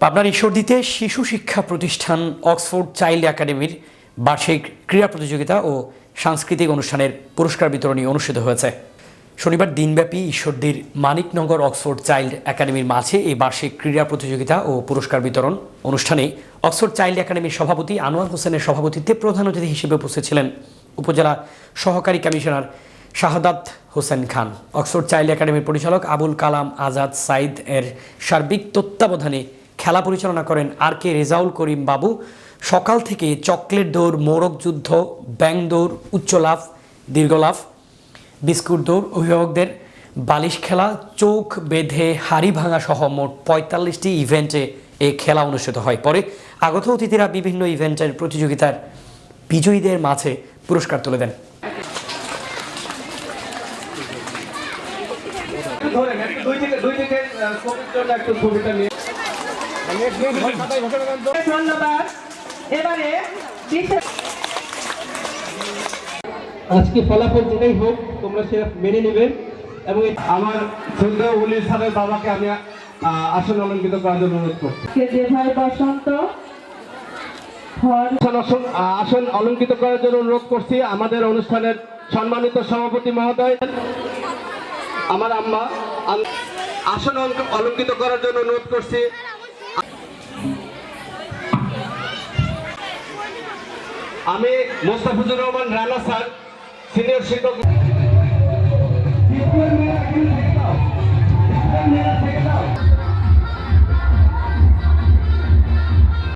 পাবনার ঈশ্বরদীতে শিশু শিক্ষা প্রতিষ্ঠান অক্সফোর্ড চাইল্ড একাডেমির বার্ষিক ক্রীড়া প্রতিযোগিতা ও সাংস্কৃতিক অনুষ্ঠানের পুরস্কার বিতরণী অনুষ্ঠিত হয়েছে। শনিবার দিনব্যাপী ঈশ্বরদীর মানিকনগর অক্সফোর্ড চাইল্ড একাডেমির মাঝে এই বার্ষিক ক্রীড়া প্রতিযোগিতা ও পুরস্কার বিতরণ অনুষ্ঠানে অক্সফোর্ড চাইল্ড একাডেমির সভাপতি আনোয়ার হোসেনের সভাপতিত্বে প্রধান অতিথি হিসেবে উপস্থিত ছিলেন উপজেলা সহকারী commissioner Shahadat Hossain Khan. Oxford child একাডেমির পরিচালক আবুল কালাম আজাদ সাইদ এর সার্বিক তত্ত্বাবধানে খেলা পরিচালনা করেন আর কে রেজাউল করিম বাবু। সকাল থেকে চকলেট দৌড়, মোরগ যুদ্ধ, ব্যাং দৌড়, উচ্চ লাভ দীর্ঘ লাফ, বিস্কুট দৌড়, অভিভাবকদের বালিশ খেলা, চোখ বেঁধে হাড়ি ভাঙা সহ মোট পঁয়তাল্লিশটি ইভেন্টে এ খেলা অনুষ্ঠিত হয়। পরে আগত অতিথিরা বিভিন্ন ইভেন্টের প্রতিযোগিতার বিজয়ীদের মাঝে পুরস্কার তুলে দেন। দুই থেকে দুই থেকে ছবিটা নিয়ে ধন্যবাদ। এবারে আজকে ফলাফল যেটাই হোক তোমরা সেটা মেনে নেবে। এবং আমার শ্রদ্ধা উলি স্যারের বাবাকে আমি আসন অলঙ্কিত করার জন্য অনুরোধ করছি। যে ভাই বসন্ত আসন অলঙ্কিত করার জন্য অনুরোধ করছি। আমাদের অনুষ্ঠানের সম্মানিত সভাপতি মহোদয় আমার আম্মা আসন অলঙ্কিত করার জন্য অনুরোধ করছি। আমি মোস্তাফিজুর রহমান রানা স্যার সিনিয়র শিক্ষক